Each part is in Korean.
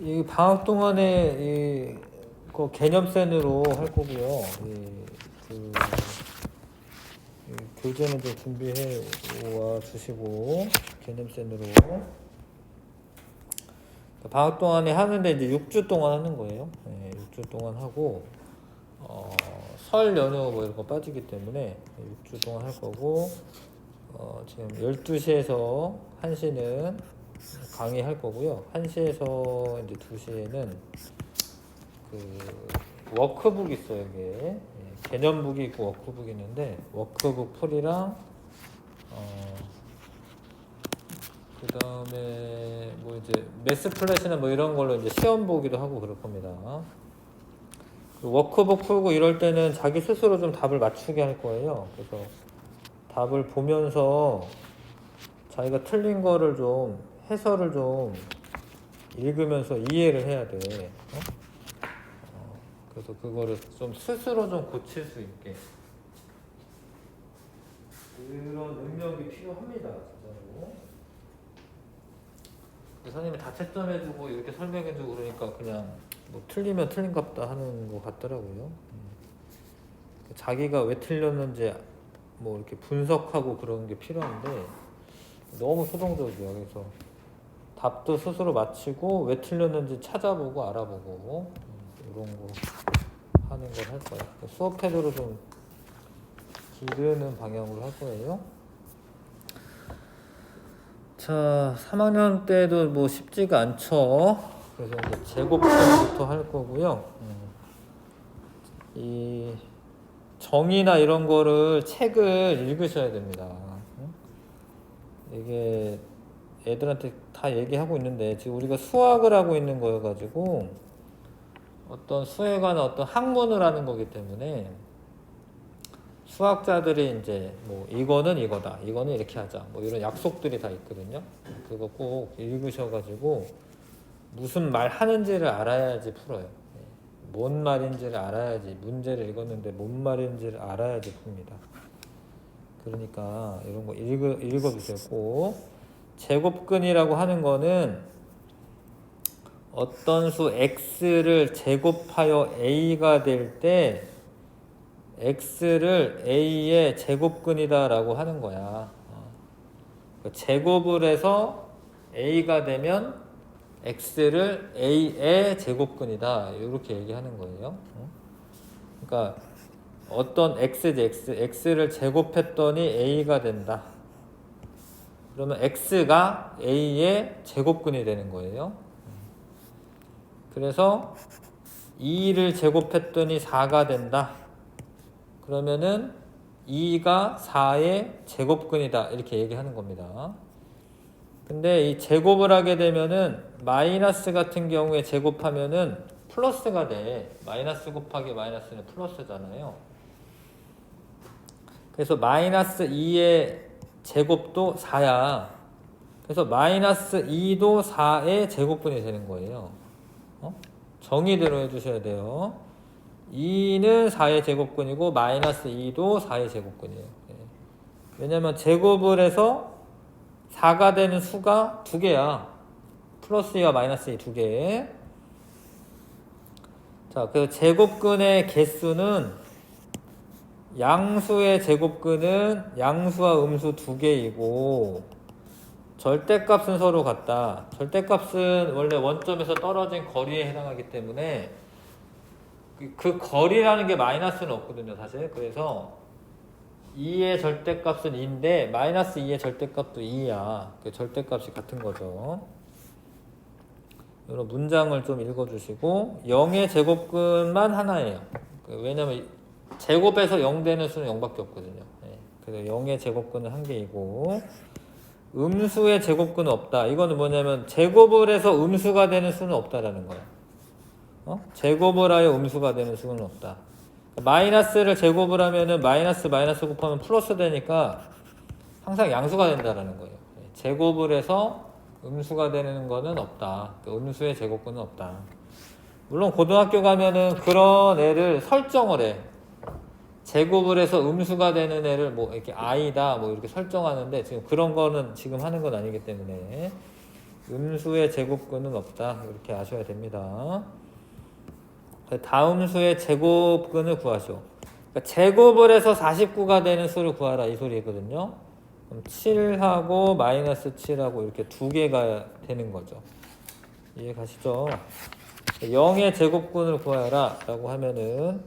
이 방학 동안에 이, 그 개념센으로 할 거고요. 이, 그, 이 교재는 좀 준비해 와 주시고 개념센으로 방학 동안에 하는데 이제 6주 동안 하는 거예요. 네, 6주 동안 하고 어, 설 연휴 뭐 이런 거 빠지기 때문에 6주 동안 할 거고 어, 지금 12시에서 1시는 강의할 거고요. 1시에서 이제 2시에는 그 워크북 있어요, 이게. 예, 개념북이 있고 워크북이 있는데 워크북 풀이랑 어 그다음에 뭐 이제 매스 플래시나 뭐 이런 걸로 이제 시험 보기도 하고 그럴 겁니다. 그리고 워크북 풀고 이럴 때는 자기 스스로 좀 답을 맞추게 할 거예요. 그래서 답을 보면서 자기가 틀린 거를 좀 해설을 좀 읽으면서 이해를 해야 돼. 어? 어, 그래서 그거를 좀 스스로 좀 고칠 수 있게 그런 능력이 필요합니다, 진짜로. 선생님이 다 채점해주고 이렇게 설명해주고 그러니까 그냥 뭐 틀리면 틀린갑다 하는 것 같더라고요. 음. 자기가 왜 틀렸는지 뭐 이렇게 분석하고 그런 게 필요한데 너무 수동적이야. 그래서 답도 스스로 맞히고 왜 틀렸는지 찾아보고 알아보고 음, 이런 거 하는 걸 할 거예요. 수업 태도를 좀 기르는 방향으로 할 거예요. 자, 3학년 때도 뭐 쉽지가 않죠. 그래서 이제 제곱편부터 할 거고요. 음. 이 정의나 이런 거를 책을 읽으셔야 됩니다. 응? 이게 애들한테 다 얘기하고 있는데 지금 우리가 수학을 하고 있는 거여가지고 어떤 수에 관한 어떤 학문을 하는 거기 때문에 수학자들이 이제 뭐 이거는 이거다, 이거는 이렇게 하자, 뭐 이런 약속들이 다 있거든요. 그거 꼭 읽으셔가지고 무슨 말 하는지를 알아야지 풀어요. 예. 뭔 말인지를 알아야지 문제를 읽었는데 뭔 말인지를 알아야지 풉니다. 그러니까 이런 거 읽어 읽어주세요. 꼭 제곱근이라고 하는 거는 어떤 수 x를 제곱하여 a가 될 때 x를 a의 제곱근이다라고 하는 거야. 어. 그 제곱을 해서 a가 되면 x를 a의 제곱근이다. 이렇게 얘기하는 거예요. 어. 그러니까 어떤 x지 x, x를 제곱했더니 a가 된다. 그러면 x가 a의 제곱근이 되는 거예요. 그래서 2를 제곱했더니 4가 된다. 그러면은 2가 4의 제곱근이다. 이렇게 얘기하는 겁니다. 근데 이 제곱을 하게 되면은 마이너스 같은 경우에 제곱하면은 플러스가 돼. 마이너스 곱하기 마이너스는 플러스잖아요. 그래서 마이너스 2의 제곱도 4야. 그래서 마이너스 2도 4의 제곱분이 되는 거예요. 어? 정의대로 해주셔야 돼요. 2는 4의 제곱근이고 마이너스 2도 4의 제곱근이에요. 예. 왜냐면 제곱을 해서 4가 되는 수가 두 개야. 플러스 2와 마이너스 2 두 개. 자, 그 제곱근의 개수는 양수의 제곱근은 양수와 음수 두 개이고 절대값은 서로 같다. 절대값은 원래 원점에서 떨어진 거리에 해당하기 때문에 그, 그 거리라는 게 마이너스는 없거든요, 사실. 그래서 2의 절대값은 2인데 마이너스 2의 절대값도 2야. 그 절대값이 같은 거죠. 이런 문장을 좀 읽어주시고 0의 제곱근만 하나예요. 그 왜냐면 제곱에서 0 되는 수는 0밖에 없거든요. 네. 그래서 0의 제곱근은 한 개이고 음수의 제곱근은 없다. 이거는 뭐냐면 제곱을 해서 음수가 되는 수는 없다라는 거예요. 어? 제곱을 하여 음수가 되는 수는 없다. 마이너스를 제곱을 하면은 마이너스 마이너스 곱하면 플러스 되니까 항상 양수가 된다라는 거예요. 네. 제곱을 해서 음수가 되는 거는 없다. 그 음수의 제곱근은 없다. 물론 고등학교 가면은 그런 애를 설정을 해. 제곱을 해서 음수가 되는 애를 뭐 이렇게 i다 뭐 이렇게 설정하는데 지금 그런 거는 지금 하는 건 아니기 때문에 음수의 제곱근은 없다. 이렇게 아셔야 됩니다. 다음 수의 제곱근을 구하시오. 그러니까 제곱을 해서 49가 되는 수를 구하라 이 소리거든요. 그럼 7하고 마이너스 7하고 이렇게 두 개가 되는 거죠. 이해 가시죠? 0의 제곱근을 구하라 라고 하면은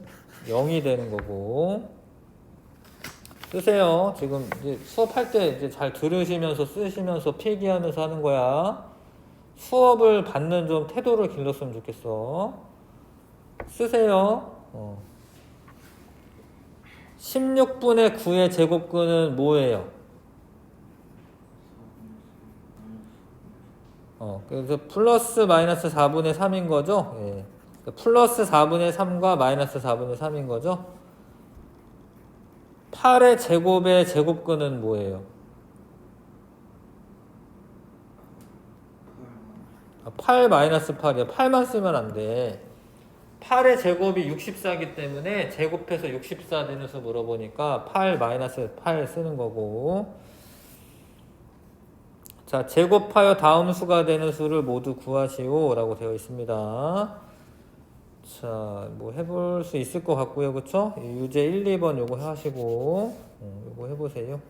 0이 되는 거고 쓰세요. 지금 이제 수업할 때 이제 잘 들으시면서 쓰시면서 필기하면서 하는 거야. 수업을 받는 좀 태도를 길렀으면 좋겠어. 쓰세요. 어. 16분의 9의 제곱근은 뭐예요? 어, 그래서 플러스 마이너스 4분의 3인 거죠? 예. 그러니까 플러스 4분의 3과 마이너스 4분의 3인 거죠? 8의 제곱의 제곱근은 뭐예요? 아, 8 마이너스 8이야. 8만 쓰면 안 돼. 8의 제곱이 64이기 때문에 제곱해서 64 되는 수 물어보니까 8 마이너스 8 쓰는 거고 자 제곱하여 다음 수가 되는 수를 모두 구하시오 라고 되어 있습니다 자 뭐 해볼 수 있을 것 같고요 그쵸 유제 1, 2번 요거 하시고 음, 요거 해보세요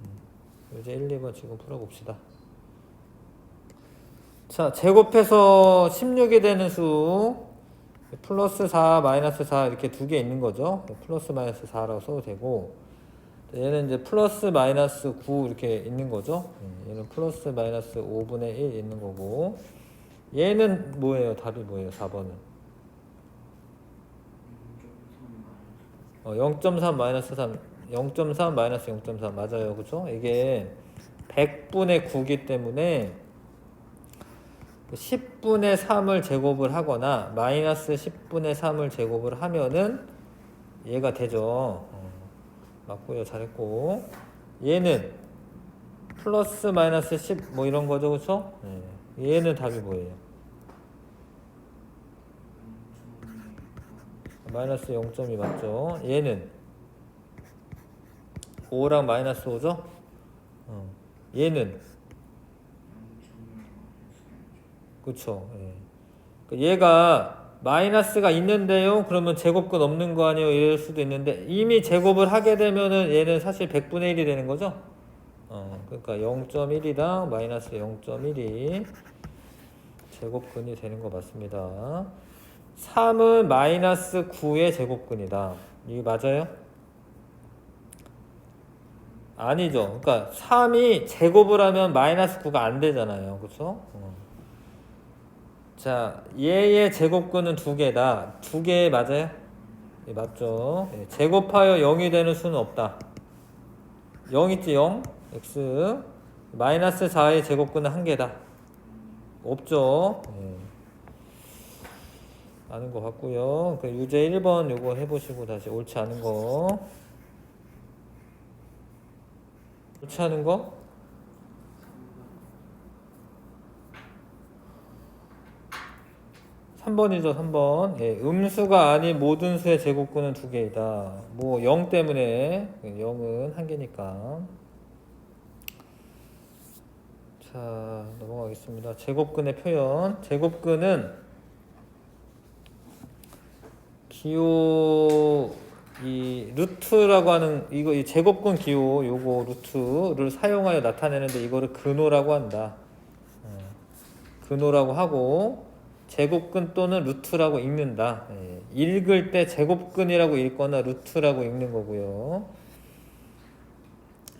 음, 유제 1, 2번 지금 풀어봅시다 자 제곱해서 16이 되는 수 플러스 4, 마이너스 4 이렇게 두 개 있는 거죠. 플러스 마이너스 4라고 써도 되고 얘는 이제 플러스 마이너스 9 이렇게 있는 거죠. 음, 얘는 플러스 마이너스 5분의 1 있는 거고 얘는 뭐예요? 답이 뭐예요? 4번은 어, 0.3 마이너스 3 0.3 마이너스 0.3 맞아요. 그렇죠? 이게 100분의 9기 때문에 10분의 3을 제곱을 하거나 마이너스 10분의 3을 제곱을 하면은 얘가 되죠. 어, 맞고요. 잘했고 얘는 플러스 마이너스 10 뭐 이런 거죠. 그렇죠? 네. 얘는 답이 뭐예요? 마이너스 0.2 맞죠? 얘는 5랑 마이너스 5죠? 어. 얘는 그쵸. 예. 그 얘가 마이너스가 있는데요. 그러면 제곱근 없는 거 아니에요? 이럴 수도 있는데 이미 제곱을 하게 되면은 얘는 사실 100분의 1이 되는 거죠. 어, 그러니까 0.1이당 마이너스 0.1이 제곱근이 되는 거 맞습니다. 3은 마이너스 9의 제곱근이다. 이게 맞아요? 아니죠. 그러니까 3이 제곱을 하면 마이너스 9가 안 되잖아요. 그렇죠? 어. 자, 얘의 제곱근은 두 개다. 두 개 맞아요? 예, 맞죠. 예, 제곱하여 0이 되는 수는 없다. 0 있지, 0? x. 마이너스 4의 제곱근은 한 개다. 없죠. 예. 아는 것 같고요. 그 유제 1번 요거 해보시고 다시 옳지 않은 거. 옳지 않은 거? 3번이죠, 3번. 예, 음수가 아닌 모든 수의 제곱근은 두 개이다. 뭐, 0 때문에, 0은 한 개니까. 자, 넘어가겠습니다. 제곱근의 표현. 제곱근은 기호, 이, 루트라고 하는, 이거, 이 제곱근 기호, 요거 루트를 사용하여 나타내는데 이거를 근호라고 한다. 어, 근호라고 하고, 제곱근 또는 루트라고 읽는다. 예, 읽을 때 제곱근이라고 읽거나 루트라고 읽는 거고요.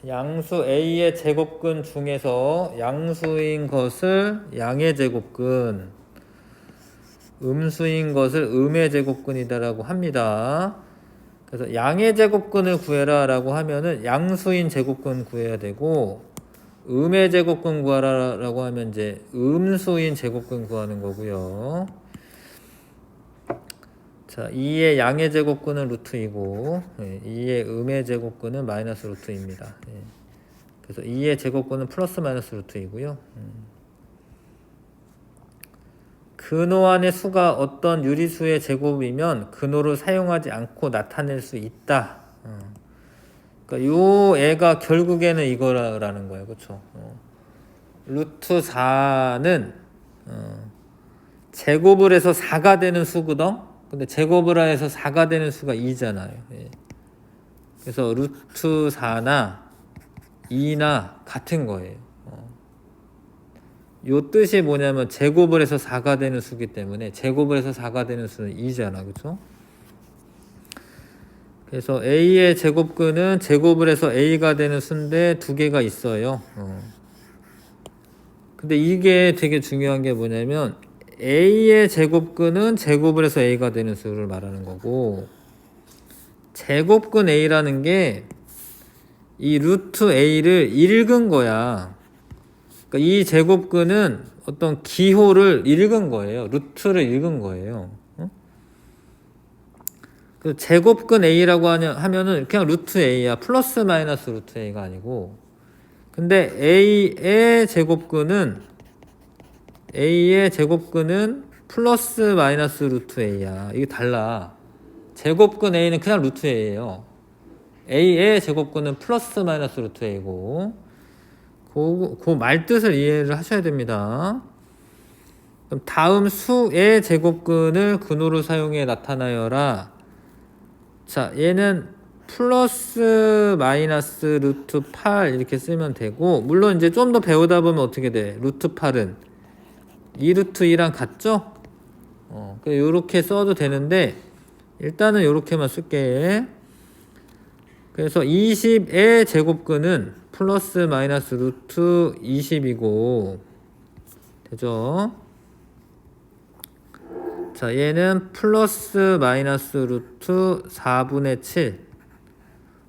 양수 A의 제곱근 중에서 양수인 것을 양의 제곱근, 음수인 것을 음의 제곱근이다라고 합니다. 그래서 양의 제곱근을 구해라라고 하면은 양수인 제곱근 구해야 되고 음의 제곱근 구하라라고 하면 이제 음수인 제곱근 구하는 거고요. 자, 2의 양의 제곱근은 루트이고 예, 2의 음의 제곱근은 마이너스 루트입니다. 예. 그래서 2의 제곱근은 플러스 마이너스 루트이고요. 음. 근호 안의 수가 어떤 유리수의 제곱이면 근호를 사용하지 않고 나타낼 수 있다. 어. 그러니까 요 애가 결국에는 이거라는 거예요. 그렇죠? 어. 루트 4는 어, 제곱을 해서 4가 되는 수거든. 근데 제곱을 해서 4가 되는 수가 2잖아요. 예. 그래서 루트 4나 2나 같은 거예요. 어. 요 뜻이 뭐냐면 제곱을 해서 4가 되는 수기 때문에 제곱을 해서 4가 되는 수는 2잖아. 그렇죠? 그래서 a의 제곱근은 제곱을 해서 a가 되는 수인데 두 개가 있어요. 어. 근데 이게 되게 중요한 게 뭐냐면 a의 제곱근은 제곱을 해서 a가 되는 수를 말하는 거고 제곱근 a라는 게 이 루트 a를 읽은 거야. 그러니까 이 제곱근은 어떤 기호를 읽은 거예요. 루트를 읽은 거예요. 어? 그 제곱근 a라고 하냐, 하면은 그냥 루트 a야. 플러스 마이너스 루트 a가 아니고. 근데 a의 제곱근은 a의 제곱근은 플러스 마이너스 루트 a야. 이게 달라. 제곱근 a는 그냥 루트 a예요. a의 제곱근은 플러스 마이너스 루트 a고. 그, 그 말뜻을 이해를 하셔야 됩니다. 그럼 다음 수의 제곱근을 근호로 사용해 나타나여라. 자, 얘는 플러스 마이너스 루트 8 이렇게 쓰면 되고 물론 이제 좀 더 배우다 보면 어떻게 돼? 루트 8은 2 루트 2랑 같죠? 어, 이렇게 써도 되는데 일단은 이렇게만 쓸게. 그래서 20의 제곱근은 플러스 마이너스 루트 20이고 되죠? 자, 얘는 플러스 마이너스 루트 4분의 7.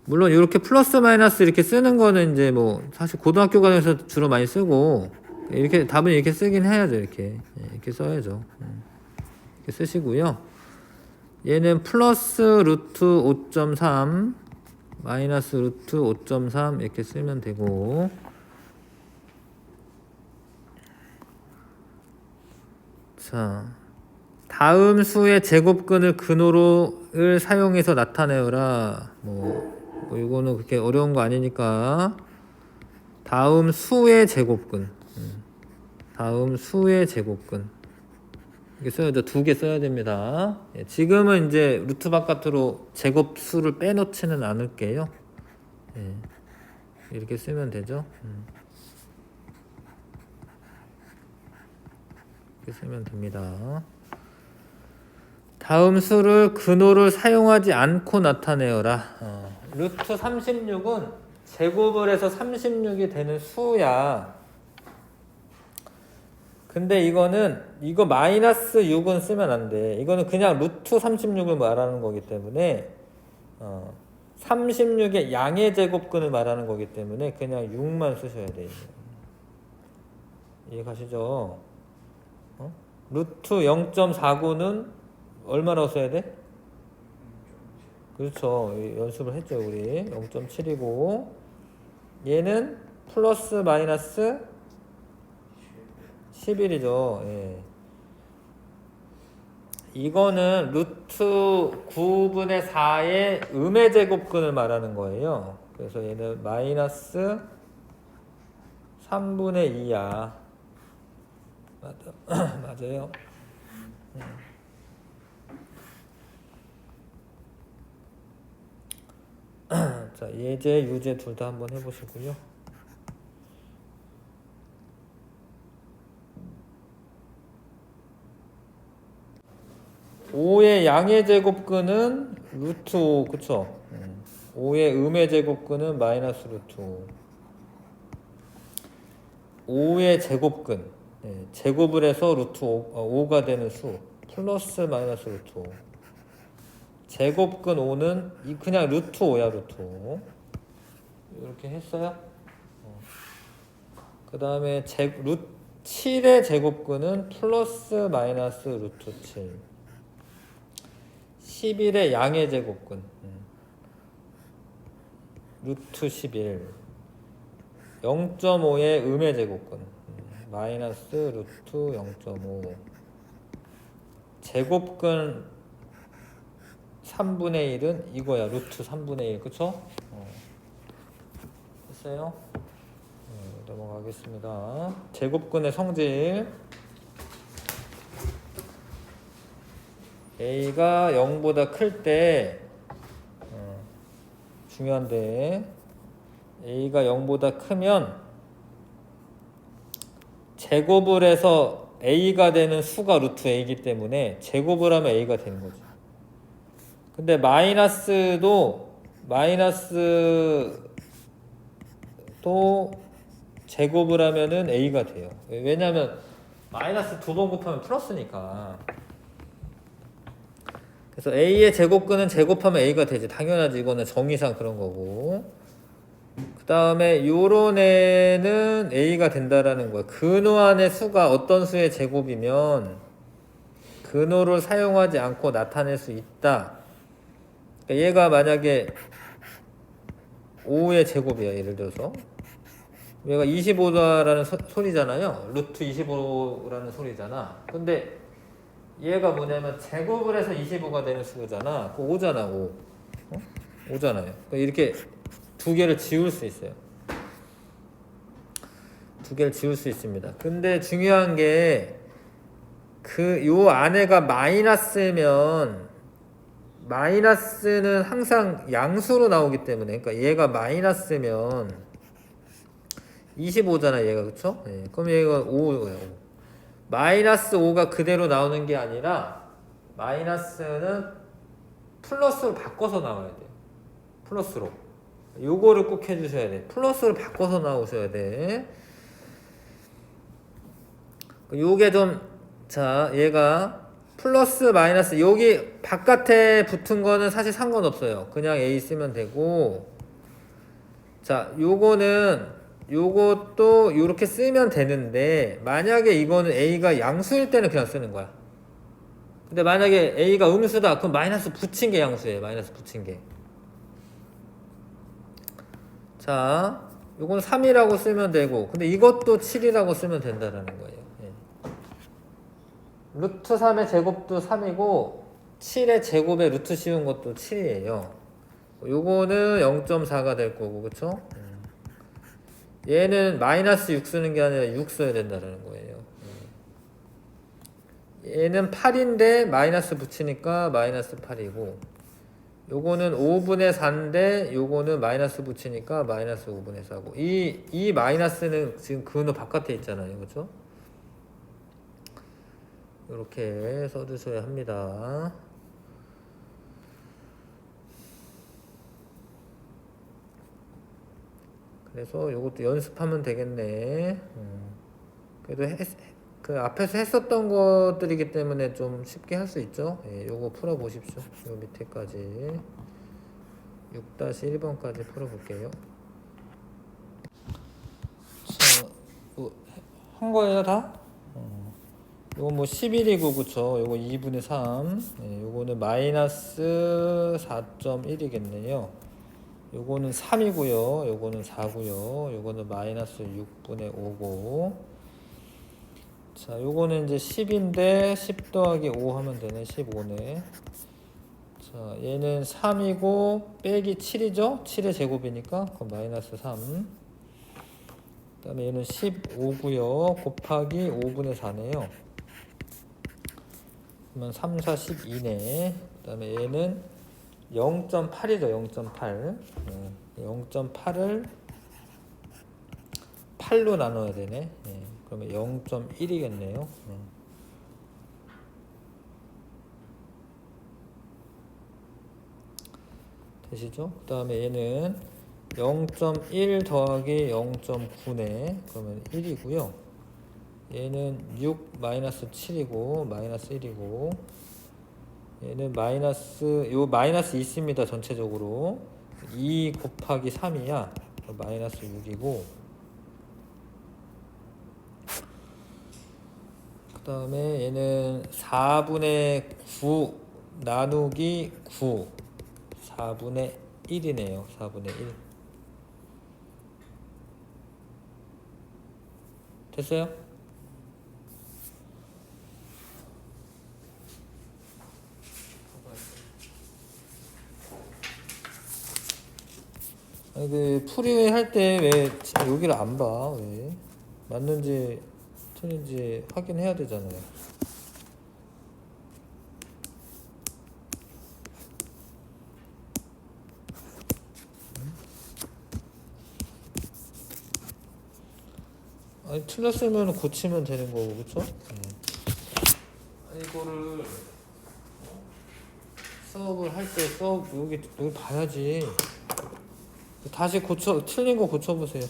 물론 이렇게 플러스 마이너스 이렇게 쓰는 거는 이제 뭐 사실 고등학교 과정에서 주로 많이 쓰고 이렇게 답은 이렇게 쓰긴 해야죠 이렇게 예, 이렇게 써야죠 음. 이렇게 쓰시고요 얘는 플러스 루트 5.3 마이너스 루트 5.3 이렇게 쓰면 되고. 자 다음 수의 제곱근을 근호로를 사용해서 나타내어라. 뭐, 뭐 이거는 그렇게 어려운 거 아니니까. 다음 수의 제곱근. 음. 다음 수의 제곱근 이게 써야죠 두개 써야 됩니다. 예, 지금은 이제 루트 바깥으로 제곱 수를 빼놓지는 않을게요. 예, 이렇게 쓰면 되죠? 음. 이렇게 쓰면 됩니다. 다음 수를 근호를 사용하지 않고 나타내어라. 어, 루트 36은 제곱을 해서 36이 되는 수야 근데 이거는 이거 마이너스 6은 쓰면 안 돼. 이거는 그냥 루트 36을 말하는 거기 때문에 어, 36의 양의 제곱근을 말하는 거기 때문에 그냥 6만 쓰셔야 돼요. 이해 가시죠? 어? 루트 0.49는 얼마라고 써야 돼? 그렇죠. 연습을 했죠, 우리. 0.7이고 얘는 플러스 마이너스 11이죠. 예. 이거는 루트 9분의 4의 음의 제곱근을 말하는 거예요. 그래서 얘는 마이너스 3분의 2야. 맞아. 맞아요. 음. 자, 예제, 유제 둘 다 한번 해보시고요. 5의 양의 제곱근은 루트 5 그쵸? 5의 음의 제곱근은 마이너스 루트 5 5의 제곱근. 예, 제곱을 해서 루트 5, 가 되는 수. 플러스 마이너스 루트 5 제곱근 5는 이 그냥 루트 5야 루트 5 이렇게 했어요? 어. 그 다음에 루 7의 제곱근은 플러스 마이너스 루트 7 11의 양의 제곱근 음. 루트 11 0.5의 음의 제곱근 음. 마이너스 루트 0.5 제곱근 3분의 1은 이거야 루트 3분의 1 그쵸? 어. 됐어요? 어, 넘어가겠습니다. 제곱근의 성질 a가 0보다 클때 어, 중요한데 a가 0보다 크면 제곱을 해서 a가 되는 수가 루트 a이기 때문에 제곱을 하면 a가 되는 거죠. 근데 마이너스도 마이너스 또 제곱을 하면은 a가 돼요. 왜냐면 마이너스 두 번 곱하면 플러스니까. 그래서 a의 제곱근은 제곱하면 a가 되지. 당연하지. 이거는 정의상 그런 거고. 그 다음에 요런 애는 a가 된다라는 거야. 근호 안의 수가 어떤 수의 제곱이면 근호를 사용하지 않고 나타낼 수 있다. 그러니까 얘가 만약에 5의 제곱이야. 예를 들어서. 얘가 25다라는 소리잖아요. 루트 25라는 소리잖아. 근데 얘가 뭐냐면 제곱을 해서 25가 되는 수잖아. 그 5잖아, 5. 어? 5잖아요. 그러니까 이렇게 두 개를 지울 수 있어요. 두 개를 지울 수 있습니다. 근데 중요한 게 그 요 안에가 마이너스면 마이너스는 항상 양수로 나오기 때문에 그러니까 얘가 마이너스면 25잖아 얘가 그쵸? 예, 그럼 얘가 5예요. 마이너스 5가 그대로 나오는 게 아니라 마이너스는 플러스로 바꿔서 나와야 돼요. 플러스로. 요거를 꼭 해주셔야 돼. 플러스를 바꿔서 나오셔야 돼. 요게 좀, 자, 얘가 플러스 마이너스, 여기 바깥에 붙은 거는 사실 상관없어요. 그냥 A 쓰면 되고, 자, 요거는, 요것도 이렇게 쓰면 되는데, 만약에 이거는 A가 양수일 때는 그냥 쓰는 거야. 근데 만약에 A가 음수다, 그럼 마이너스 붙인 게 양수예요. 마이너스 붙인 게. 자, 요건 3이라고 쓰면 되고, 근데 이것도 7이라고 쓰면 된다라는 거예요. 예. 루트 3의 제곱도 3이고, 7의 제곱에 루트 씌운 것도 7이에요. 요거는 0.4가 될 거고, 그쵸? 음. 얘는 마이너스 6 쓰는 게 아니라 6 써야 된다는 거예요. 음. 얘는 8인데 마이너스 붙이니까 마이너스 8이고, 요거는 5분의 4인데 요거는 마이너스 붙이니까 마이너스 5분의 4고 이, 이 마이너스는 지금 근호 바깥에 있잖아요 그죠 이렇게 써주셔야 합니다 그래서 요것도 연습하면 되겠네 음. 그래도 했, 그 앞에서 했었던 것들이기 때문에 좀 쉽게 할 수 있죠. 예, 요거 풀어 보십시오. 요 밑에까지 6-1번까지 풀어 볼게요. 자, 뭐, 한 거예요, 다? 어. 요거 뭐 11이고 그쵸? 요거 2분의 3. 예, 요거는 마이너스 4.1이겠네요. 요거는 3이고요. 요거는 4고요. 요거는 마이너스 6분의 5고 자, 요거는 이제 10인데 10 더하기 5 하면 되네. 15네. 자, 얘는 3이고 빼기 7이죠? 7의 제곱이니까 그럼 마이너스 3. 그 다음에 얘는 15고요. 곱하기 5분의 4네요. 그러면 3, 4, 12네. 그 다음에 얘는 0.8이죠. 0.8. 0.8을 8로 나눠야 되네. 네. 그러면 0.1이겠네요. 되시죠? 그 다음에 얘는 0.1 더하기 0.9네. 그러면 1이고요. 얘는 6 마이너스 7이고 마이너스 1이고 얘는 마이너스 요 마이너스 있습니다 전체적으로. 2 곱하기 3이야. 마이너스 6이고. 그 다음에 얘는 4분의 9 나누기 9 4분의 1이네요 4분의 1 됐어요? 아니 그 풀이 할 때 왜 여기를 안 봐? 왜? 맞는지 틀린지 확인해야 되잖아요. 아니 틀렸으면 고치면 되는 거고 그쵸? 아니 이거를 수업을 할 때 수업 여기 여기 봐야지 다시 고쳐 틀린 거 고쳐보세요.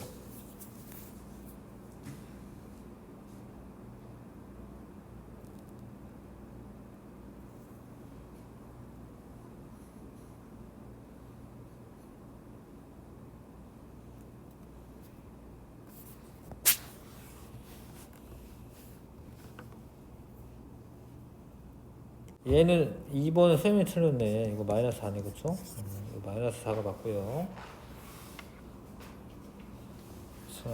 얘는 2번은 쌤이 틀렸네. 이거 마이너스 4네 그쵸? 음, 마이너스 4가 맞고요 자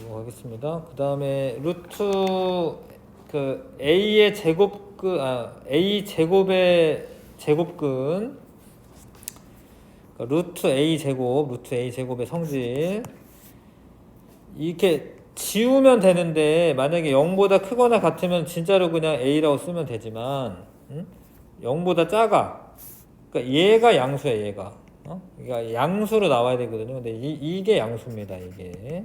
넘어가겠습니다. 그 다음에 루트 그 a의 제곱근 아 a 제곱의 제곱근. 그러니까 루트 a 제곱 루트 a 제곱의 성질. 이렇게 지우면 되는데 만약에 0보다 크거나 같으면 진짜로 그냥 a라고 쓰면 되지만 응? 0보다 작아. 그러니까 얘가 양수야 얘가 어? 그러니까 양수로 나와야 되거든요. 근데 이, 이게 양수입니다 이게.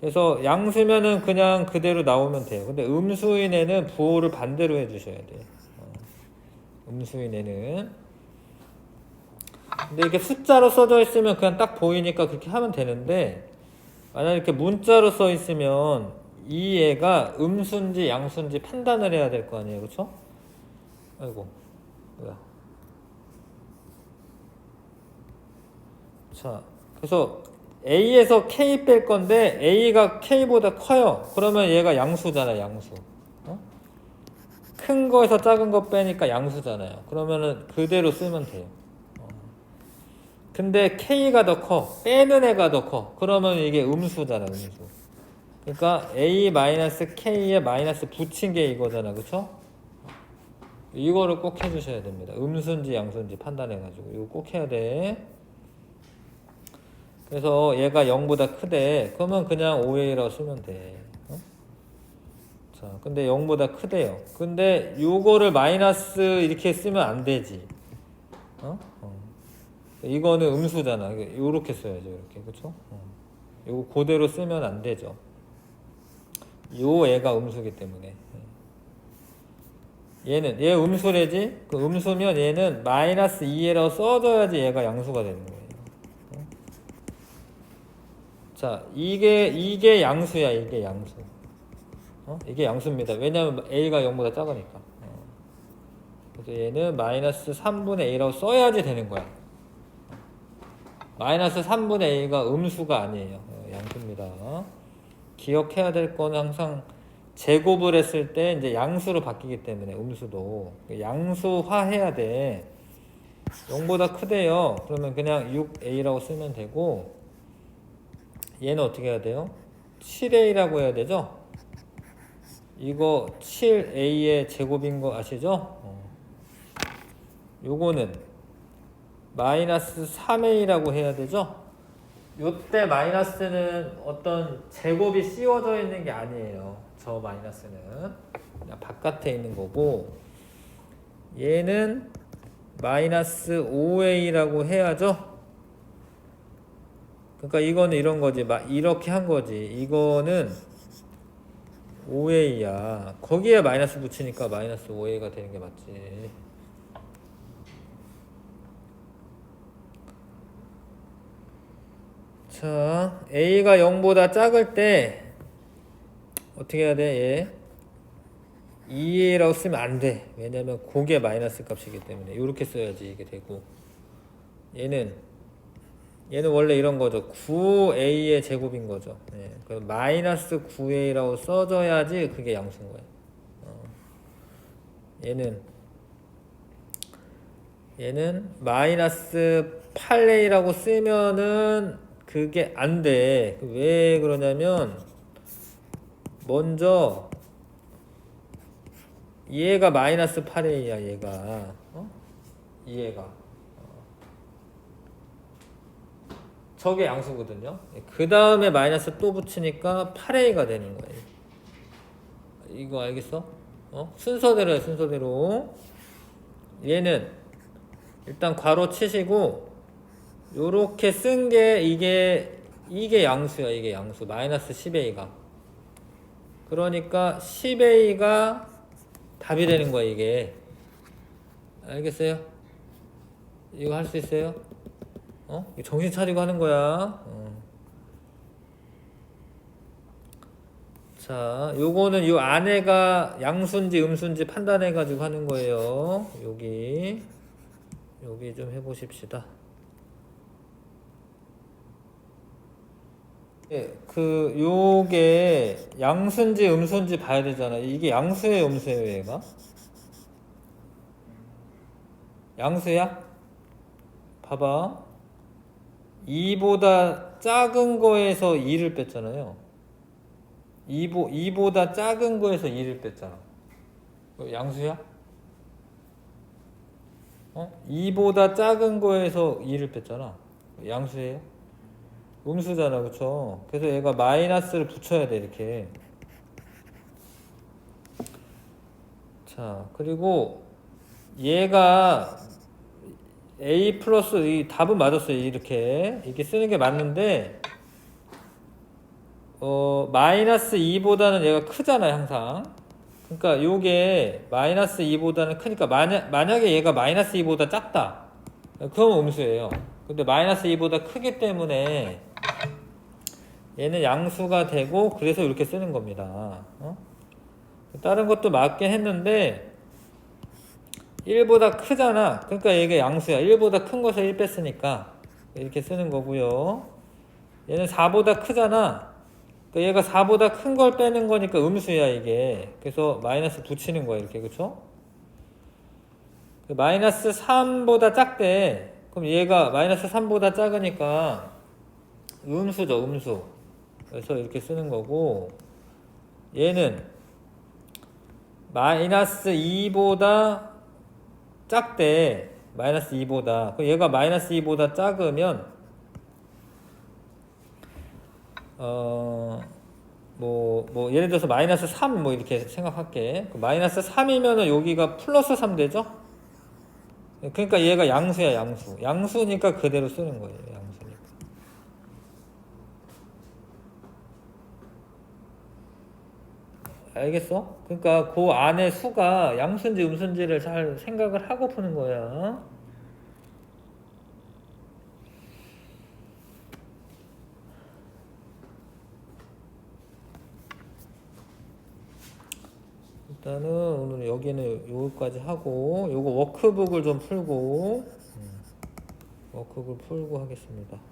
그래서 양수면은 그냥 그대로 나오면 돼요. 근데 음수인 애는 부호를 반대로 해주셔야 돼요. 어. 음수인 애는. 근데 이렇게 숫자로 써져 있으면 그냥 딱 보이니까 그렇게 하면 되는데 만약 이렇게 문자로 써 있으면 이 애가 음수인지 양수인지 판단을 해야 될 거 아니에요. 그쵸? 아이고 뭐야 자 그래서 A에서 K 뺄 건데 A가 K보다 커요 그러면 얘가 양수잖아 양수 어? 큰 거에서 작은 거 빼니까 양수잖아요 그러면은 그대로 쓰면 돼요 어. 근데 K가 더 커 빼는 애가 더 커 그러면 이게 음수잖아 음수 그러니까 A-K에 마이너스 붙인 게 이거잖아 그쵸? 이거를 꼭 해주셔야 됩니다. 음수인지 양수인지 판단해가지고 이거 꼭 해야 돼. 그래서 얘가 0보다 크대. 그러면 그냥 5A라고 쓰면 돼. 어? 자, 근데 0보다 크대요. 근데 요거를 마이너스 이렇게 쓰면 안 되지. 어? 어. 이거는 음수잖아. 요렇게 써야죠. 이렇게. 그쵸? 어. 요거 그대로 쓰면 안 되죠. 요 애가 음수기 때문에. 얘는 얘 음수래지? 그 음수면 얘는 마이너스 2에라고 써줘야지 얘가 양수가 되는 거예요. 어? 자, 이게 이게 양수야, 이게 양수. 어? 이게 양수입니다. 왜냐면 a가 0보다 작으니까. 어. 그래서 얘는 마이너스 3분의 a라고 써야지 되는 거야. 마이너스 3분의 a가 음수가 아니에요. 어, 양수입니다. 기억해야 될 거는 항상 제곱을 했을 때 이제 양수로 바뀌기 때문에 음수도 양수화 해야 돼. 0보다 크대요. 그러면 그냥 6a라고 쓰면 되고 얘는 어떻게 해야 돼요? 7a라고 해야 되죠? 이거 7a의 제곱인 거 아시죠? 어. 요거는 마이너스 3a라고 해야 되죠? 요때 마이너스는 어떤 제곱이 씌워져 있는 게 아니에요. 저 마이너스는 그냥 바깥에 있는 거고 얘는 마이너스 5a라고 해야죠. 그러니까 이거는 이런 거지. 막 이렇게 한 거지. 이거는 5a야. 거기에 마이너스 붙이니까 마이너스 5a가 되는 게 맞지. 자, a가 0보다 작을 때 어떻게 해야 돼? 얘 2a라고 쓰면 안 돼. 왜냐면 고게 마이너스 값이기 때문에 이렇게 써야지 이게 되고 얘는 얘는 원래 이런 거죠. 9a의 제곱인 거죠. 네. 그럼 마이너스 9a라고 써줘야지 그게 양수인 거예요. 어. 얘는 얘는 마이너스 8a라고 쓰면은 그게 안 돼. 왜 그러냐면 먼저 얘가 마이너스 8a야 얘가 어? 얘가 저게 양수거든요. 그 다음에 마이너스 또 붙이니까 8a가 되는 거예요. 이거 알겠어? 어? 순서대로 해, 순서대로. 얘는 일단 괄호 치시고 요렇게 쓴 게 이게 이게 양수야, 이게 양수. 마이너스 10a가. 그러니까 10a가 답이 되는 거야, 이게. 알겠어요? 이거 할 수 있어요? 어? 정신 차리고 하는 거야. 어. 자, 요거는 요 안에가 양수인지 음수인지 판단해 가지고 하는 거예요. 여기 여기 좀 해보십시다. 예, 그 요게 양수인지 음수인지 봐야 되잖아. 이게 양수예요, 음수예요, 얘가? 양수야? 봐봐. 2보다 작은 거에서 2를 뺐잖아요. 2보, 2보다 작은 거에서 2를 뺐잖아. 이거 양수야? 어? 2보다 작은 거에서 2를 뺐잖아. 양수예요? 음수잖아, 그쵸? 그래서 얘가 마이너스를 붙여야 돼, 이렇게. 자, 그리고 얘가 a 플러스 이 답은 맞았어요, 이렇게. 이렇게 쓰는 게 맞는데, 어, 마이너스 2보다는 얘가 크잖아요, 항상. 그러니까 요게 마이너스 2보다는 크니까 만약, 만약에 얘가 마이너스 2보다 작다. 그건 음수예요. 근데 마이너스 2보다 크기 때문에 얘는 양수가 되고 그래서 이렇게 쓰는 겁니다. 어? 다른 것도 맞긴 했는데 1보다 크잖아. 그러니까 얘가 양수야. 1보다 큰 것을 1 뺐으니까 이렇게 쓰는 거고요. 얘는 4보다 크잖아. 그러니까 얘가 4보다 큰 걸 빼는 거니까 음수야 이게. 그래서 마이너스 붙이는 거야 이렇게 그쵸? 그 마이너스 3보다 작대. 그럼 얘가 마이너스 3보다 작으니까 음수죠 음수. 그래서 이렇게 쓰는 거고 얘는 마이너스 2보다 작대. 마이너스 2보다. 그럼 얘가 마이너스 2보다 작으면 어, 뭐, 뭐, 예를 들어서 마이너스 3 뭐 이렇게 생각할게. 그 마이너스 3이면은 여기가 플러스 3 되죠? 그러니까 얘가 양수야, 양수. 양수니까 그대로 쓰는 거예요, 양수니까. 알겠어? 그러니까 그 안에 수가 양수인지 음수인지를 잘 생각을 하고 푸는 거야. 일단은 오늘 여기는 여기까지 하고 요거 워크북을 좀 풀고 음, 워크북을 풀고 하겠습니다.